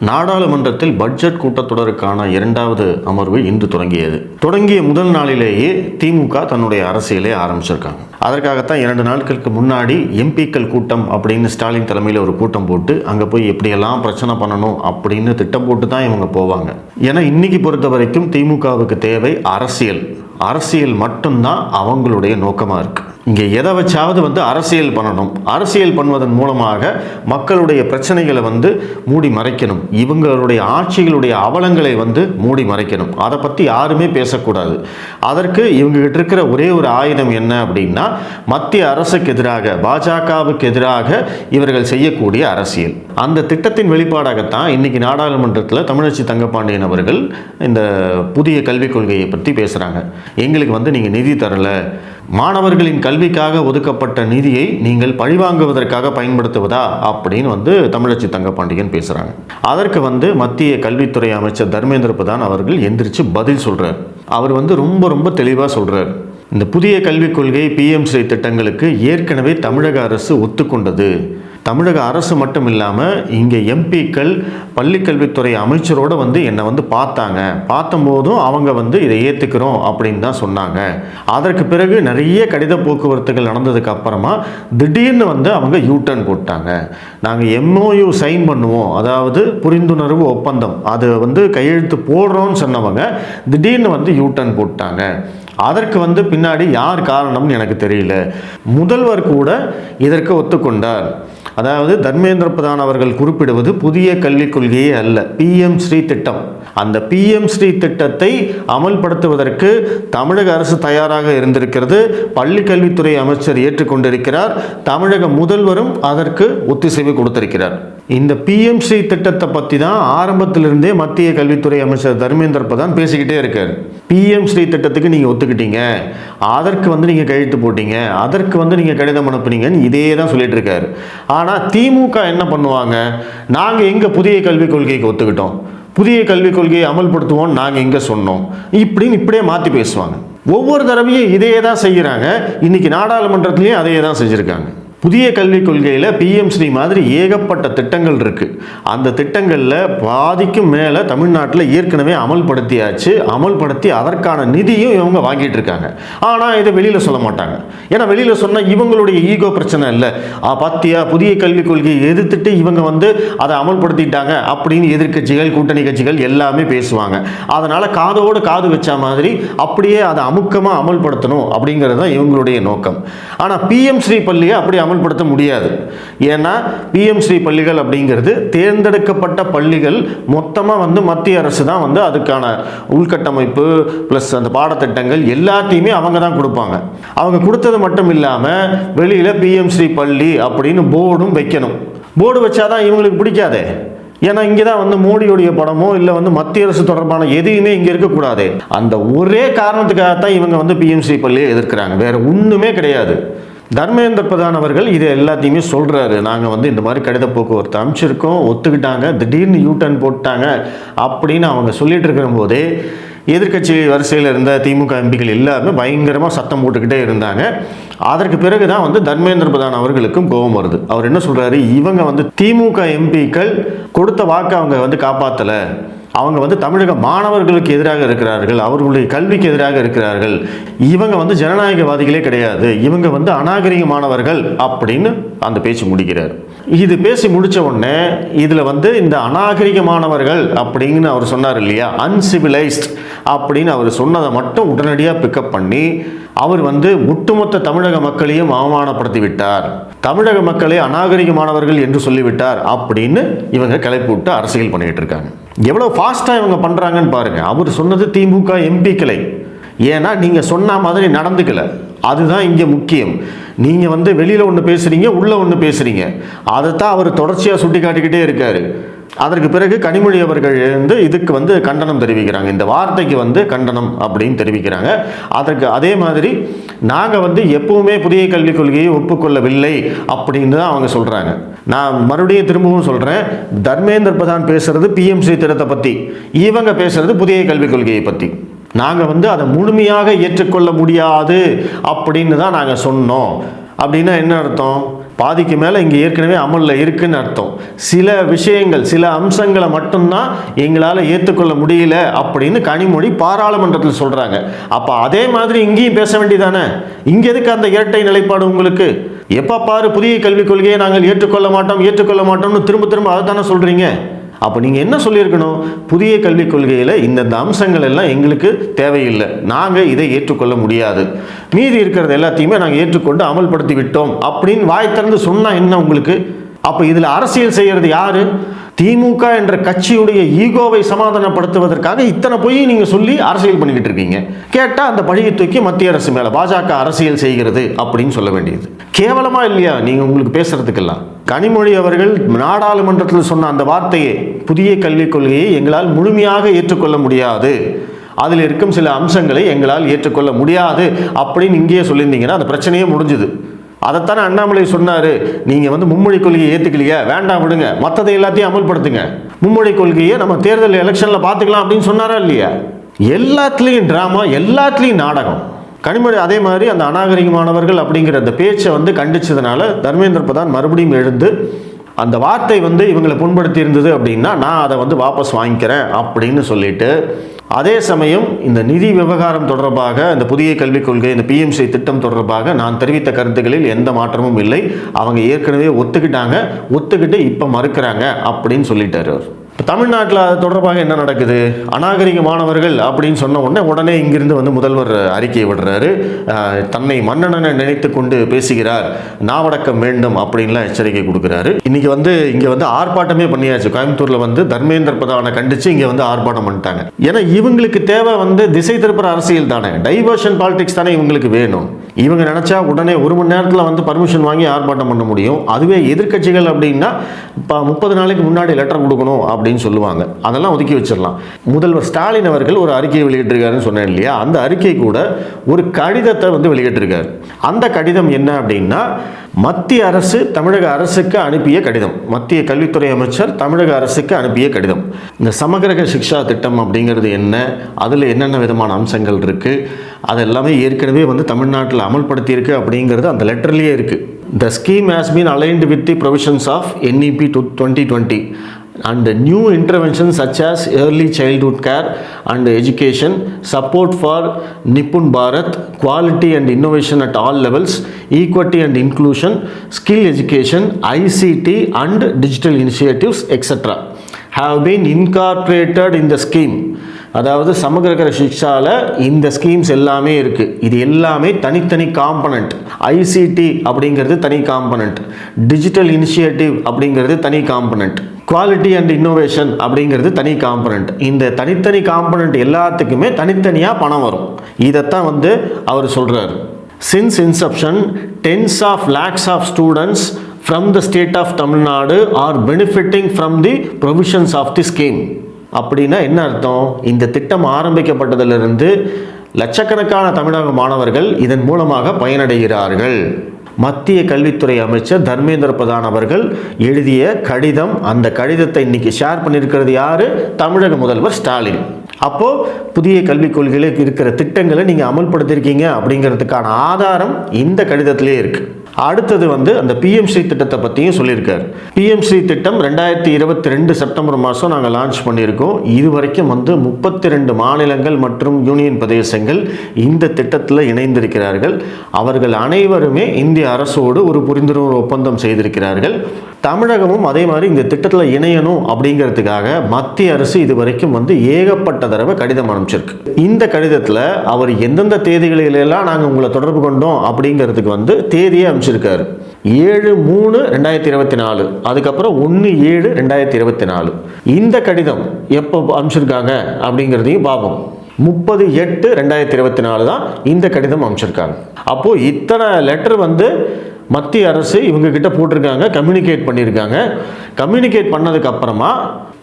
நாடாளுமன்றத்தில் பட்ஜெட் கூட்டத்தொடருக்கான இரண்டாவது அமர்வு இன்று தொடங்கியது. தொடங்கிய முதல் நாளிலேயே திமுக தன்னுடைய அரசியலை ஆரம்பிச்சிருக்காங்க. அதற்காகத்தான் இரண்டு நாட்களுக்கு முன்னாடி எம்பிக்கள் கூட்டம் அப்படின்னு ஸ்டாலின் தலைமையில் ஒரு கூட்டம் போட்டு அங்கே போய் எப்படியெல்லாம் பிரச்சனை பண்ணணும் அப்படின்னு திட்டம் போட்டு தான் இவங்க போவாங்க. ஏன்னா இன்னைக்கு பொறுத்த வரைக்கும் திமுகவுக்கு தேவை அரசியல். அரசியல் மட்டும்தான் அவங்களுடைய நோக்கமாக இருக்குது இங்கே எதை வச்சாவது வந்து அரசியல் பண்ணணும். அரசியல் பண்ணுவதன் மூலமாக மக்களுடைய பிரச்சனைகளை வந்து மூடி மறைக்கணும். இவங்களுடைய ஆட்சிகளுடைய அவலங்களை வந்து மூடி மறைக்கணும். அதை பற்றி யாருமே பேசக்கூடாது. அதற்கு இவங்ககிட்ட இருக்கிற ஒரே ஒரு ஆயுதம் என்ன அப்படின்னா மத்திய அரசுக்கு எதிராக பாஜகவுக்கு எதிராக இவர்கள் செய்யக்கூடிய அரசியல். அந்த திட்டத்தின் வெளிப்பாடாகத்தான் இன்னைக்கு நாடாளுமன்றத்தில் தமிழச்சி தங்கப்பாண்டியன் அவர்கள் இந்த புதிய கல்விக் கொள்கையை பற்றி பேசுகிறாங்க எங்களுக்கு வந்து நீங்கள் நிதி தரல. மாணவர்களின் கல்விக்காக ஒதுக்கப்பட்ட நிதியை நீங்கள் பழிவாங்குவதற்காக பயன்படுத்துவதா? அப்படின்னு வந்து தமிழச்சி தங்கப்பாண்டியன் பேசுகிறாங்க அதற்கு வந்து மத்திய கல்வித்துறை அமைச்சர் தர்மேந்திர பிரதான் அவர்கள் எந்திரிச்சு பதில் சொல்கிறார் அவர் வந்து ரொம்ப ரொம்ப தெளிவாக சொல்கிறார் இந்த புதிய கல்விக் கொள்கை பிஎம்சி திட்டங்களுக்கு ஏற்கனவே தமிழக அரசு ஒத்துக்கொண்டது. தமிழக அரசு மட்டும் இல்லாமல் இங்கே எம்பிக்கள் பள்ளிக்கல்வித்துறை அமைச்சரோடு வந்து என்னை வந்து பார்த்தாங்க. பார்த்தம்போதும் அவங்க வந்து இதை ஏற்றுக்கிறோம் அப்படின்னு தான் சொன்னாங்க. அதற்கு பிறகு நிறைய கடித போக்குவரத்துகள் நடந்ததுக்கு அப்புறமா திடீர்னு வந்து அவங்க யூட்டர்ன் போட்டாங்க. நாங்கள் எம்ஓயு சைன் பண்ணுவோம். அதாவது புரிந்துணர்வு ஒப்பந்தம். அது வந்து கையெழுத்து போடுறோம்னு சொன்னவங்க திடீர்னு வந்து யூட்டர்ன் போட்டாங்க. அதற்கு வந்து பின்னாடி யார் காரணம்னு எனக்கு தெரியல. முதல்வர் கூட இதற்கு ஒத்துக்கொண்டார். அதாவது தர்மேந்திர பிரதான் அவர்கள் குறிப்பிடுவது புதிய கல்விக் கொள்கையே அல்ல. பிஎம் ஸ்ரீ திட்டம். அந்த பிஎம் ஸ்ரீ திட்டத்தை அமல்படுத்துவதற்கு தமிழக அரசு தயாராக இருந்திருக்கிறது. பள்ளி கல்வித்துறை அமைச்சர் ஏற்றுக்கொண்டிருக்கிறார். தமிழக முதல்வரும் அதற்கு ஒத்திசைவு கொடுத்திருக்கிறார். இந்த பிஎம்சி திட்டத்தை பற்றி தான் ஆரம்பத்திலிருந்தே மத்திய கல்வித்துறை அமைச்சர் தர்மேந்திர பிரதான் பேசிக்கிட்டே இருக்கார். பிஎம் ஸ்ரீ திட்டத்துக்கு நீங்கள் ஒத்துக்கிட்டீங்க. அதற்கு வந்து நீங்கள் கையெழுத்து போட்டீங்க. அதற்கு வந்து நீங்கள் கடிதம் அனுப்புனீங்கன்னு இதே தான் சொல்லிட்டு இருக்காரு. ஆனால் திமுக என்ன பண்ணுவாங்க? நாங்கள் எங்கள் புதிய கல்விக் கொள்கைக்கு ஒத்துக்கிட்டோம்? புதிய கல்விக் கொள்கையை அமல்படுத்துவோம் நாங்கள் இங்கே சொன்னோம். இப்படின்னு இப்படியே மாற்றி பேசுவாங்க. ஒவ்வொரு தடவையும் இதையே தான் செய்கிறாங்க இன்றைக்கி நாடாளுமன்றத்துலேயும் அதையே தான் செஞ்சுருக்காங்க. புதிய கல்விக் கொள்கையில் பிஎம்ஸ்ரீ மாதிரி ஏகப்பட்ட திட்டங்கள் இருக்குது அந்த திட்டங்களில் பாதிக்கும் மேலே தமிழ்நாட்டில் ஏற்கனவே அமல்படுத்தியாச்சு. அமல்படுத்தி அதற்கான நிதியும் இவங்க வாங்கிட்டு இருக்காங்க. ஆனால் இதை வெளியில் சொல்ல மாட்டாங்க. ஏன்னா வெளியில் சொன்னால் இவங்களுடைய ஈகோ பிரச்சனை இல்லை. ஆ, பாத்தியா புதிய கல்விக் கொள்கையை எதிர்த்துட்டு இவங்க வந்து அதை அமல்படுத்திட்டாங்க அப்படின்னு எதிர்க்கட்சிகள் கூட்டணி கட்சிகள் எல்லாமே பேசுவாங்க. அதனால் காதோடு காது வச்ச மாதிரி அப்படியே அதை அமுக்கமாக அமல்படுத்தணும் அப்படிங்கிறது தான் இவங்களுடைய நோக்கம். ஆனால் பிஎம் ஸ்ரீ பள்ளியை அப்படி அமல்படுத்த முடியாது. ஏன்னா பிஎம்ஸ்ரீ பள்ளிகள் அப்படிங்கிறது தேர்ந்தெடுக்கப்பட்ட பள்ளிகள் மொத்தமாக வந்து மத்திய அரசு தான் வந்து அதுக்கான உள்கட்டமைப்பு ப்ளஸ் அந்த பாடத்திட்டங்கள் எல்லாத்தையுமே அவங்க தான் கொடுப்பாங்க. அவங்க கொடுத்தது மட்டும் இல்லாமல் வெளியில் பிஎம்ஸ்ரீ பள்ளி அப்படின்னு போர்டும் வைக்கணும். போர்டு வச்சாதான் இவங்களுக்கு பிடிக்காதே. ஏன்னா இங்கே தான் வந்து மோடியுடைய படமோ இல்லை வந்து மத்திய அரசு தொடர்பான எதையுமே இங்கே இருக்கக்கூடாது. அந்த ஒரே காரணத்துக்காகத்தான் இவங்க வந்து பிஎம்சி பள்ளியை எதிர்க்கிறாங்க. வேற ஒன்றுமே கிடையாது. தர்மேந்திர பிரதான் அவர்கள் இது எல்லாத்தையுமே சொல்கிறாரு நாங்கள் வந்து இந்த மாதிரி கடித போக்குவரத்து அமைச்சிருக்கோம் ஒத்துக்கிட்டாங்க திடீர்னு யூ டர்ன் போட்டாங்க அப்படின்னு அவங்க சொல்லிட்டு இருக்கிற போதே எதிர்க்கட்சி வரிசையில் இருந்த திமுக எம்பிக்கள் எல்லாருமே பயங்கரமாக சத்தம் போட்டுக்கிட்டே இருந்தாங்க. அதற்கு பிறகு தான் வந்து தர்மேந்திர பிரதான் அவர்களுக்கும் கோபம் வருது. அவர் என்ன சொல்கிறாரு இவங்க வந்து திமுக எம்பிக்கள் கொடுத்த வாக்கை அவங்க வந்து காப்பாற்றலை அவங்க வந்து தமிழக மாணவர்களுக்கு எதிராக இருக்கிறார்கள் அவர்களுடைய கல்விக்கு எதிராக இருக்கிறார்கள். இவங்க வந்து ஜனநாயகவாதிகளே கிடையாது. இவங்க வந்து அநாகரிகமானவர்கள் அப்படின்னு அந்த பேச்சு முடிக்கிறார். இது பேசி முடிச்ச உடனே இதில் வந்து இந்த அநாகரிகமானவர்கள் அப்படின்னு அவர் சொன்னார் இல்லையா? அன்சிவிலைஸ்ட் அப்படின்னு அவர் சொன்னதை மட்டும் உடனடியாக பிக்கப் பண்ணி அவர் வந்து ஒட்டுமொத்த தமிழக மக்களையும் அவமானப்படுத்தி விட்டார். தமிழக மக்களை அநாகரிகமானவர்கள் என்று சொல்லிவிட்டார் அப்படின்னு இவங்க கிளப்பி விட்டு அரசியல் பண்ணிக்கிட்டு இருக்காங்க. எவ்வளோ ஃபாஸ்ட்டாக இவங்க பண்ணுறாங்கன்னு பாருங்கள் அவர் சொன்னது திமுக எம்பிக்களை ஏன்னா நீங்கள் சொன்ன மாதிரி நடந்துக்கல. அதுதான் இங்கே முக்கியம். நீங்கள் வந்து வெளியில் ஒன்று பேசுகிறீங்க உள்ளே ஒன்று பேசுகிறீங்க அதைத்தான் அவர் தொடர்ச்சியாக சுட்டி காட்டிக்கிட்டே இருக்கார். அதற்கு பிறகு கனிமொழி அவர்கள் வந்து இதுக்கு வந்து கண்டனம் தெரிவிக்கிறாங்க. இந்த வார்த்தைக்கு வந்து கண்டனம் அப்படின்னு தெரிவிக்கிறாங்க. அதற்கு அதே மாதிரி நாங்கள் வந்து எப்பவுமே புதிய கல்விக் கொள்கையை ஒப்புக்கொள்ளவில்லை அப்படின்னு தான் அவங்க சொல்கிறாங்க நான் மறுபடியும் திரும்பவும் சொல்கிறேன் தர்மேந்திர பிரதான் பேசுகிறது பிஎம்சி திட்டத்தை பற்றி இவங்க பேசுகிறது புதிய கல்விக் கொள்கையை பற்றி நாங்கள் வந்து அதை முழுமையாக ஏற்றுக்கொள்ள முடியாது அப்படின்னு தான் நாங்கள் சொன்னோம். அப்படின்னா என்ன அர்த்தம்? பாதிக்கு மேலே இங்கே ஏற்கனவே அமலில் இருக்குன்னு அர்த்தம். சில விஷயங்கள் சில அம்சங்களை மட்டும்தான் எங்களால் ஏற்றுக்கொள்ள முடியல அப்படின்னு கனிமொழி பாராளுமன்றத்தில் சொல்கிறாங்க அப்போ அதே மாதிரி இங்கேயும் பேச வேண்டியதானே? இங்கே எதுக்கு அந்த இரட்டை நிலைப்பாடு உங்களுக்கு? எப்போ பாரு புதிய கல்விக் கொள்கையை நாங்கள் ஏற்றுக்கொள்ள மாட்டோம் ஏற்றுக்கொள்ள மாட்டோம்னு திரும்ப திரும்ப அதை தானே சொல்கிறீங்க அப்போ நீங்கள் என்ன சொல்லியிருக்கணும்? புதிய கல்விக் கொள்கையில் இந்தந்த அம்சங்கள் எல்லாம் எங்களுக்கு தேவையில்லை. நாங்கள் இதை ஏற்றுக்கொள்ள முடியாது. மீதி இருக்கிறது எல்லாத்தையுமே நாங்கள் ஏற்றுக்கொண்டு அமல்படுத்தி விட்டோம் அப்படின்னு வாய் திறந்து சொன்னால் என்ன உங்களுக்கு? அப்போ இதில் அரசியல் செய்கிறது யார்? திமுக என்ற கட்சியுடைய ஈகோவை சமாதானப்படுத்துவதற்காக இத்தனை பொய் நீங்கள் சொல்லி அரசியல் பண்ணிக்கிட்டு இருக்கீங்க. கேட்டால் அந்த பழியை தூக்கி மத்திய அரசு மேலே பாஜக அரசியல் செய்கிறது அப்படின்னு சொல்ல வேண்டியது. கேவலமாக இல்லையா? நீங்கள் உங்களுக்கு பேசுகிறதுக்கெல்லாம் கனிமொழி அவர்கள் நாடாளுமன்றத்தில் சொன்ன அந்த வார்த்தையை புதிய கல்விக் கொள்கையை எங்களால் முழுமையாக ஏற்றுக்கொள்ள முடியாது. அதில் இருக்கும் சில அம்சங்களை எங்களால் ஏற்றுக்கொள்ள முடியாது அப்படின்னு இங்கேயே சொல்லியிருந்தீங்கன்னா அந்த பிரச்சனையே முடிஞ்சுது. அதைத்தானே அண்ணாமலை சொன்னார். நீங்கள் வந்து மும்மொழி கொள்கையை ஏற்றுக்கலையே வேண்டாம் விடுங்க. மற்றதை எல்லாத்தையும் அமல்படுத்துங்க. மும்மொழி கொள்கையை நம்ம தேர்தல் எலெக்ஷனில் பார்த்துக்கலாம் அப்படின்னு சொன்னாரா இல்லையா? எல்லாத்துலேயும் ட்ராமா எல்லாத்துலேயும் நாடகம். கனிமொழி அதே மாதிரி அந்த அநாகரிகமானவர்கள் அப்படிங்கிற அந்த பேச்சை வந்து கண்டிச்சதுனால தர்மேந்திர பிரதான் மறுபடியும் எழுந்து அந்த வார்த்தை வந்து இவங்களை புண்படுத்தி இருந்தது அப்படின்னா நான் அதை வந்து வாபஸ் வாங்கிக்கிறேன் அப்படின்னு சொல்லிட்டு அதே சமயம் இந்த நிதி விவகாரம் தொடர்பாக இந்த புதிய கல்விக் கொள்கை இந்த பிஎம்சி திட்டம் தொடர்பாக நான் தெரிவித்த கருத்துக்களில் எந்த மாற்றமும் இல்லை. அவங்க ஏற்கனவே ஒத்துக்கிட்டாங்க. ஒத்துக்கிட்டு இப்போ மறுக்கிறாங்க அப்படின்னு சொல்லிட்டார் அவர். இப்போ தமிழ்நாட்டில் அது தொடர்பாக என்ன நடக்குது? அநாகரிக மாணவர்கள் அப்படின்னு சொன்ன உடனே உடனே இங்கிருந்து வந்து முதல்வர் அறிக்கையை விடுறாரு. தன்னை மன்னனனை நினைத்து கொண்டு பேசுகிறார். நாவடக்கம் வேண்டும் அப்படின்லாம் எச்சரிக்கை கொடுக்குறாரு. இன்றைக்கி வந்து இங்கே வந்து ஆர்ப்பாட்டமே பண்ணியாச்சு. கோயம்புத்தூரில் வந்து தர்மேந்திர பிரதானை கண்டித்து இங்கே வந்து ஆர்ப்பாட்டம் பண்ணிட்டாங்க. ஏன்னா இவங்களுக்கு தேவை வந்து திசை திருப்புற அரசியல் தானே. டைவர்ஷன் பாலிடிக்ஸ் தானே இவங்களுக்கு வேணும். இவங்க நினச்சா உடனே ஒரு மணி நேரத்தில் வந்து பர்மிஷன் வாங்கி ஆர்ப்பாட்டம் பண்ண முடியும். அதுவே எதிர்க்கட்சிகள் அப்படின்னா இப்போ முப்பது நாளைக்கு முன்னாடி லெட்டர் கொடுக்கணும் அப்படின்னு சொல்லுவாங்க. அதெல்லாம் ஒதுக்கி வச்சிடலாம். முதல்வர் ஸ்டாலின் அவர்கள் ஒரு அறிக்கையை வெளியிட்டிருக்காருன்னு சொன்னேன் இல்லையா? அந்த அறிக்கை கூட ஒரு கடிதத்தை வந்து வெளியிட்டிருக்காரு. அந்த கடிதம் என்ன அப்படின்னா மத்திய அரசு தமிழக அரசுக்கு அனுப்பிய கடிதம். மத்திய கல்வித்துறை அமைச்சர் தமிழக அரசுக்கு அனுப்பிய கடிதம். இந்த சமகிரக சிக்ஷா திட்டம் அப்படிங்கிறது என்ன? அதில் என்னென்ன விதமான அம்சங்கள் இருக்குது அது எல்லாமே ஏற்கனவே வந்து தமிழ்நாட்டில் அமல்படுத்தியிருக்கு அப்படிங்கிறது அந்த லெட்டர்லேயே இருக்குது the scheme has been aligned with the provisions of NEP to 2020 and new interventions such as early childhood care and education, support for Nipun Bharat, quality and innovation at all levels, equity and inclusion, skill education, ICT and digital initiatives, etc. have been incorporated in the scheme. அதாவது சமகிரகர சிக்ஷால இந்த schemes எல்லாமே இருக்கு இது எல்லாமே தனித்தனி component ICT அப்படிங்கிறது தனி component digital initiative அப்படிங்கிறது தனி காம்பனண்ட் குவாலிட்டி அண்ட் இன்னோவேஷன் அப்படிங்கிறது தனி காம்பனண்ட் இந்த தனித்தனி காம்பனண்ட் எல்லாத்துக்குமே தனித்தனியாக பணம் வரும். இதைத்தான் வந்து அவர் சொல்கிறார் since inception tens of lakhs of students from the state of Tamil Nadu are benefiting from the provisions of the scheme அப்படின்னா என்ன அர்த்தம்? இந்த திட்டம் ஆரம்பிக்கப்பட்டதிலிருந்து லட்சக்கணக்கான தமிழக மாணவர்கள் இதன் மூலமாக பயனடைகிறார்கள். மத்திய கல்வித்துறை அமைச்சர் தர்மேந்திர பிரதான் அவர்கள் எழுதிய கடிதம் அந்த கடிதத்தை இன்னைக்கு ஷேர் பண்ணியிருக்கிறது யாரு? தமிழக முதல்வர் ஸ்டாலின். அப்போ புதிய கல்விக் கொள்கையில் இருக்கிற திட்டங்களை நீங்கள் அமல்படுத்தியிருக்கீங்க அப்படிங்கிறதுக்கான ஆதாரம் இந்த கடிதத்திலே இருக்கு. அடுத்தது வந்து அந்த பிஎம்சி திட்டத்தை பற்றியும் சொல்லியிருக்காரு. பிஎம்சி திட்டம் ரெண்டாயிரத்தி இருபத்தி ரெண்டு செப்டம்பர் மாதம் நாங்கள் லான்ச் பண்ணியிருக்கோம். இது வரைக்கும் வந்து முப்பத்தி ரெண்டு மாநிலங்கள் மற்றும் யூனியன் பிரதேசங்கள் இந்த திட்டத்தில் இணைந்திருக்கிறார்கள். அவர்கள் அனைவருமே இந்திய அரசோடு ஒரு புரிந்துணர்வு ஒப்பந்தம் செய்திருக்கிறார்கள். தமிழகமும் அதே மாதிரி இந்த திட்டத்தில் இணையணும் அப்படிங்கிறதுக்காக மத்திய அரசு இது வரைக்கும் வந்து ஏகப்பட்ட தடவை கடிதம் அனுப்பிச்சிருக்கு. இந்த கடிதத்தில் அவர் எந்தெந்த தேதிகளிலெல்லாம் நாங்கள் உங்களை தொடர்பு கொண்டோம் அப்படிங்கிறதுக்கு வந்து தேதியை அனுப்பிச்சிருக்காரு ஏழு மூணு ரெண்டாயிரத்தி இருபத்தி நாலு. அதுக்கப்புறம் ஒன்று ஏழு ரெண்டாயிரத்தி இருபத்தி நாலு. இந்த கடிதம் எப்போ அனுப்பிச்சிருக்காங்க அப்படிங்கிறதையும் பார்ப்போம் முப்பது எட்டு ரெண்டாயிரத்தி இருபத்தி நாலு தான் இந்த கடிதம் அமைச்சிருக்காங்க அப்போது இத்தனை லெட்டர் வந்து மத்திய அரசு இவங்க கிட்ட போட்டிருக்காங்க கம்யூனிகேட் பண்ணியிருக்காங்க கம்யூனிகேட் பண்ணதுக்கு அப்புறமா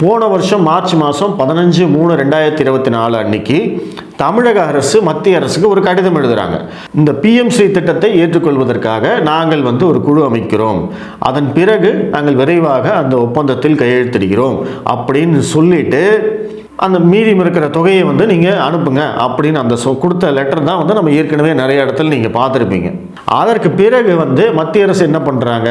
போன வருஷம் மார்ச் மாதம் பதினஞ்சு மூணு ரெண்டாயிரத்தி இருபத்தி நாலு அன்னைக்கு தமிழக அரசு மத்திய அரசுக்கு ஒரு கடிதம் எழுதுகிறாங்க இந்த பிஎம்சி திட்டத்தை ஏற்றுக்கொள்வதற்காக நாங்கள் வந்து ஒரு குழு அமைக்கிறோம். அதன் பிறகு நாங்கள் விரைவாக அந்த ஒப்பந்தத்தில் கையெழுத்திடுகிறோம். அப்படின்னு சொல்லிட்டு அந்த மீதியம் இருக்கிற தொகையை வந்து நீங்கள் அனுப்புங்க அப்படின்னு அந்த சொ கொடுத்த லெட்டர் தான் வந்து நம்ம ஏற்கனவே நிறைய இடத்துல நீங்கள் பார்த்துருப்பீங்க. அதற்கு பிறகு வந்து மத்திய அரசு என்ன பண்ணுறாங்க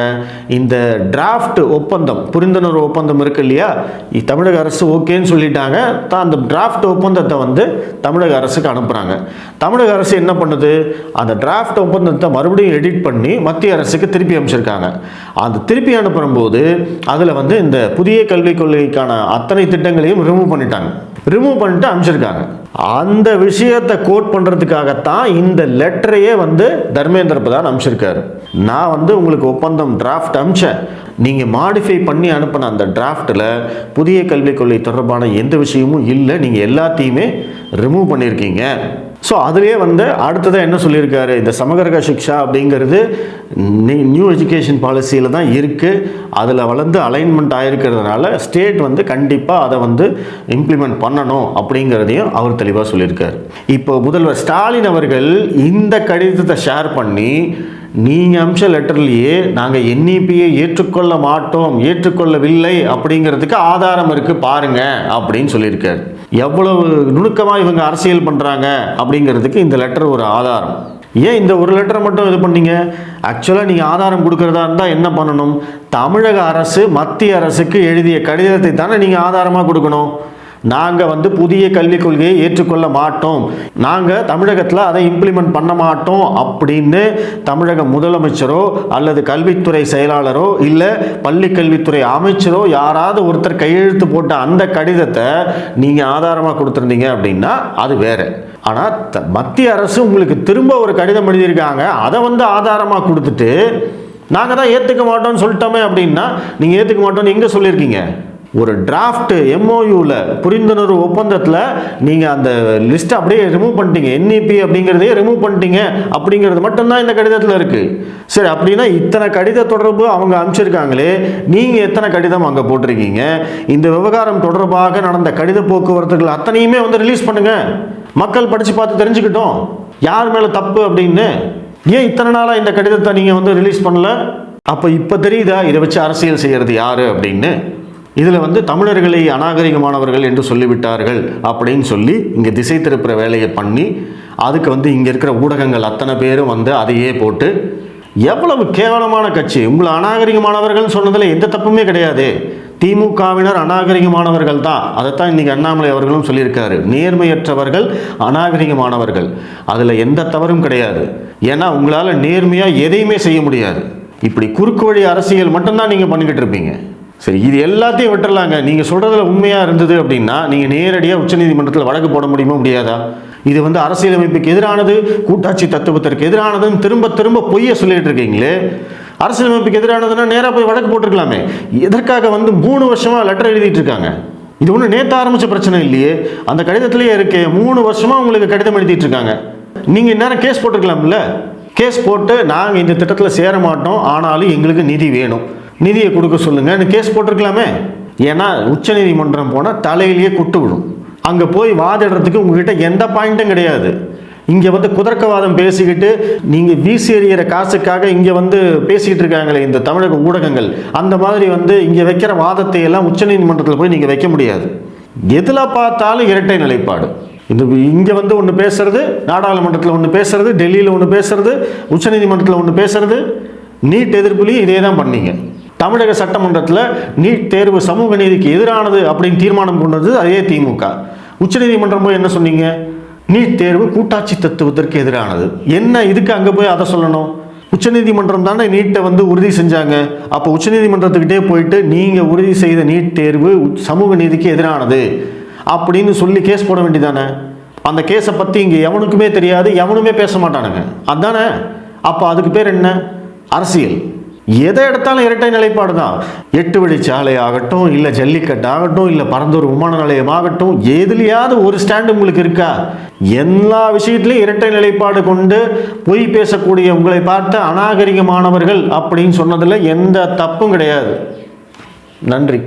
இந்த டிராஃப்ட் ஒப்பந்தம் புரிந்துணர்வு ஒப்பந்தம் இருக்கு இல்லையா? இ- தமிழக அரசு ஓகேன்னு சொல்லிட்டாங்க. தான் அந்த டிராஃப்ட் ஒப்பந்தத்தை வந்து தமிழக அரசுக்கு அனுப்புகிறாங்க தமிழக அரசு என்ன பண்ணுது? அந்த டிராஃப்ட் ஒப்பந்தத்தை மறுபடியும் எடிட் பண்ணி மத்திய அரசுக்கு திருப்பி அனுப்பிச்சிருக்காங்க. அந்த திருப்பி அனுப்பும்போது அதில் வந்து இந்த புதிய கல்விக் கொள்கைக்கான அத்தனை திட்டங்களையும் ரிமூவ் பண்ணிட்டாங்க. ரிமூவ் பண்ணிட்டு அனுப்பிச்சிருக்காங்க. அந்த விஷயத்தை கோட் பண்ணுறதுக்காகத்தான் இந்த லெட்டரையே வந்து தர்மேந்திர பிரதான் அனுப்பிச்சிருக்காரு. நான் வந்து உங்களுக்கு ஒப்பந்தம் டிராஃப்ட் அனுப்பிச்சேன். நீங்கள் மாடிஃபை பண்ணி அனுப்பின அந்த டிராஃப்டில் புதிய கல்விக் கொள்கை தொடர்பான எந்த விஷயமும் இல்லை. நீங்கள் எல்லாத்தையுமே ரிமூவ் பண்ணியிருக்கீங்க ஸோ அதுலேயே வந்து அடுத்ததாக என்ன சொல்லியிருக்காரு? இந்த சமகரக சிக்ஷா அப்படிங்கிறது நியூ எஜுகேஷன் பாலிசியில் தான் இருக்குது அதில் வளர்ந்து அலைன்மெண்ட் ஆகிருக்கிறதுனால ஸ்டேட் வந்து கண்டிப்பாக அதை வந்து இம்ப்ளிமெண்ட் பண்ணணும் அப்படிங்கிறதையும் அவர் தெளிவாக சொல்லியிருக்கார். இப்போ முதல்வர் ஸ்டாலின் அவர்கள் இந்த கடிதத்தை ஷேர் பண்ணி நீங்கள் அம்ச லெட்டர்லேயே நாங்கள் என்இபியை ஏற்றுக்கொள்ள மாட்டோம் ஏற்றுக்கொள்ளவில்லை அப்படிங்கிறதுக்கு ஆதாரம் இருக்குது பாருங்க அப்படின்னு சொல்லியிருக்காரு. எவ்வளவு நுணுக்கமாக இவங்க அரசியல் பண்ணுறாங்க அப்படிங்கிறதுக்கு இந்த லெட்டர் ஒரு ஆதாரம். ஏன் இந்த ஒரு லெட்டரை மட்டும் இது பண்ணீங்க? ஆக்சுவலாக நீங்கள் ஆதாரம் கொடுக்குறதா இருந்தால் என்ன பண்ணணும்? தமிழக அரசு மத்திய அரசுக்கு எழுதிய கடிதத்தை தானே நீங்கள் ஆதாரமாக கொடுக்கணும். நாங்கள் வந்து புதிய கல்விக் கொள்கையை ஏற்றுக்கொள்ள மாட்டோம். நாங்கள் தமிழகத்தில் அதை இம்ப்ளிமெண்ட் பண்ண மாட்டோம் அப்படின்னு தமிழக முதலமைச்சரோ அல்லது கல்வித்துறை செயலாளரோ இல்லை பள்ளி கல்வித்துறை அமைச்சரோ யாராவது ஒருத்தர் கையெழுத்து போட்ட அந்த கடிதத்தை நீங்கள் ஆதாரமாக கொடுத்துருந்தீங்க அப்படின்னா அது வேறு. ஆனால் த- மத்திய அரசு உங்களுக்கு திரும்ப ஒரு கடிதம் எழுதியிருக்காங்க. அதை வந்து ஆதாரமாக கொடுத்துட்டு நாங்கள் தான் ஏற்றுக்க மாட்டோம்னு சொல்லிட்டோமே அப்படின்னா நீங்கள் ஏற்றுக்க மாட்டோம்னு எங்கே சொல்லியிருக்கீங்க? ஒரு டிராஃப்ட் எம்ஓயூவில் புரிந்துணர்வு ஒப்பந்தத்தில் நீங்கள் அந்த லிஸ்ட்டை அப்படியே ரிமூவ் பண்ணிட்டீங்க. என்இபி அப்படிங்கிறதையே ரிமூவ் பண்ணிட்டீங்க. அப்படிங்கிறது மட்டும்தான் இந்த கடிதத்தில் இருக்குது சரி அப்படின்னா இத்தனை கடித தொடர்பு அவங்க அனுப்பிச்சிருக்காங்களே. நீங்கள் எத்தனை கடிதம் அங்கே போட்டிருக்கீங்க? இந்த விவகாரம் தொடர்பாக நடந்த கடித போக்குவரத்துகள் அத்தனையுமே வந்து ரிலீஸ் பண்ணுங்க. மக்கள் படித்து பார்த்து தெரிஞ்சுக்கிட்டோம். யார் மேலே தப்பு அப்படின்னு? ஏன் இத்தனை நாளாக இந்த கடிதத்தை நீங்கள் வந்து ரிலீஸ் பண்ணல? அப்போ இப்போ தெரியுதா? இதை வச்சு அரசியல் செய்கிறது யார் அப்படின்னு? இதில் வந்து தமிழர்களை அநாகரிகமானவர்கள் என்று சொல்லிவிட்டார்கள் அப்படின்னு சொல்லி இங்கே திசை திருப்புற வேலையை பண்ணி அதுக்கு வந்து இங்கே இருக்கிற ஊடகங்கள் அத்தனை பேரும் வந்து அதையே போட்டு எவ்வளவு கேவலமான கட்சி. உங்களை அநாகரிகமானவர்கள் சொன்னதில் எந்த தப்புமே கிடையாது. திமுகவினர் அநாகரிகமானவர்கள் தான். அதைத்தான் இன்னைக்கு அண்ணாமலை அவர்களும் சொல்லியிருக்காரு. நேர்மையற்றவர்கள் அநாகரிகமானவர்கள். அதில் எந்த தவறும் கிடையாது. ஏன்னா உங்களால் நேர்மையாக எதையுமே செய்ய முடியாது. இப்படி குறுக்கு வழி அரசியல் மட்டும்தான் நீங்கள் பண்ணிக்கிட்டு இருப்பீங்க. சரி இது எல்லாத்தையும் விட்டுறலாங்க. நீங்கள் சொல்கிறதுல உண்மையாக இருந்தது அப்படின்னா நீங்கள் நேரடியாக உச்சநீதிமன்றத்தில் வழக்கு போட முடியுமா முடியாதா? இது வந்து அரசியலமைப்புக்கு எதிரானது கூட்டாட்சி தத்துவத்திற்கு எதிரானதுன்னு திரும்ப திரும்ப பொய்யை சொல்லிட்டு இருக்கீங்களே. அரசியலமைப்புக்கு எதிரானதுன்னா நேராக போய் வழக்கு போட்டிருக்கலாமே. எதற்காக வந்து மூணு வருஷமாக லெட்டர் எழுதிட்டு இருக்காங்க? இது ஒன்றும் நேற்று ஆரம்பித்த பிரச்சனை இல்லையே. அந்த கடிதத்திலேயே இருக்கே மூணு வருஷமாக உங்களுக்கு கடிதம் எழுதிட்டு இருக்காங்க. நீங்கள் இந்நேரம் கேஸ் போட்டிருக்கலாம்ல. கேஸ் போட்டு நாங்கள் இந்த திட்டத்தில் சேர மாட்டோம். ஆனாலும் எங்களுக்கு நிதி வேணும். நிதியை கொடுக்க சொல்லுங்கன்னு கேஸ் போட்டிருக்கலாமே. ஏன்னா உச்சநீதிமன்றம் போனால் தலையிலேயே குட்டு விடும் அங்கே போய் வாதிடுறதுக்கு உங்ககிட்ட எந்த பாயிண்ட்டும் கிடையாது. இங்கே வந்து குதர்க்கவாதம் பேசிக்கிட்டு நீங்கள் வீசி எறிகிற காசுக்காக இங்கே வந்து பேசிக்கிட்டு இருக்காங்களே இந்த தமிழக ஊடகங்கள். அந்த மாதிரி வந்து இங்கே வைக்கிற வாதத்தை எல்லாம் உச்சநீதிமன்றத்தில் போய் நீங்கள் வைக்க முடியாது. எதில் பார்த்தாலும் இரட்டை நிலைப்பாடு. இந்த இங்கே வந்து ஒன்று பேசுறது நாடாளுமன்றத்தில் ஒன்று பேசுறது டெல்லியில் ஒன்று பேசுறது உச்சநீதிமன்றத்தில் ஒன்று பேசுறது நீட் எதிர்ப்புலையும் இதே தான் பண்ணீங்க. தமிழக சட்டமன்றத்தில் நீட் தேர்வு சமூக நீதிக்கு எதிரானது அப்படின்னு தீர்மானம் கொண்டது அதே திமுக. உச்சநீதிமன்றம் போய் என்ன சொன்னீங்க? நீட் தேர்வு கூட்டாட்சி தத்துவத்திற்கு எதிரானது. என்ன இதுக்கு அங்கே போய் அதை சொல்லணும்? உச்சநீதிமன்றம் தானே நீட்டை வந்து உறுதி செஞ்சாங்க. அப்போ உச்சநீதிமன்றத்துக்கிட்டே போயிட்டு நீங்கள் உறுதி செய்த நீட் தேர்வு சமூக நீதிக்கு எதிரானது அப்படின்னு சொல்லி கேஸ் போட வேண்டியதானே? அந்த கேஸை பற்றி இங்கே எவனுக்குமே தெரியாது எவனுமே பேச மாட்டானுங்க. அதானே? அப்போ அதுக்கு பேர் என்ன? அரசியல். எதை எடுத்தாலும் இரட்டை நிலைப்பாடு தான். எட்டு வழிச்சாலை ஆகட்டும் இல்லை ஜல்லிக்கட்டு ஆகட்டும் இல்லை பரந்தூர் விமான நிலையம் ஆகட்டும் எதுலையாவது ஒரு ஸ்டாண்டு உங்களுக்கு இருக்கா? எல்லா விஷயத்துலையும் இரட்டை நிலைப்பாடு கொண்டு பொய் பேசக்கூடிய உங்களை பார்த்து அநாகரிகமானவர்கள் அப்படின்னு சொன்னதில் எந்த தப்பும் கிடையாது. நன்றி.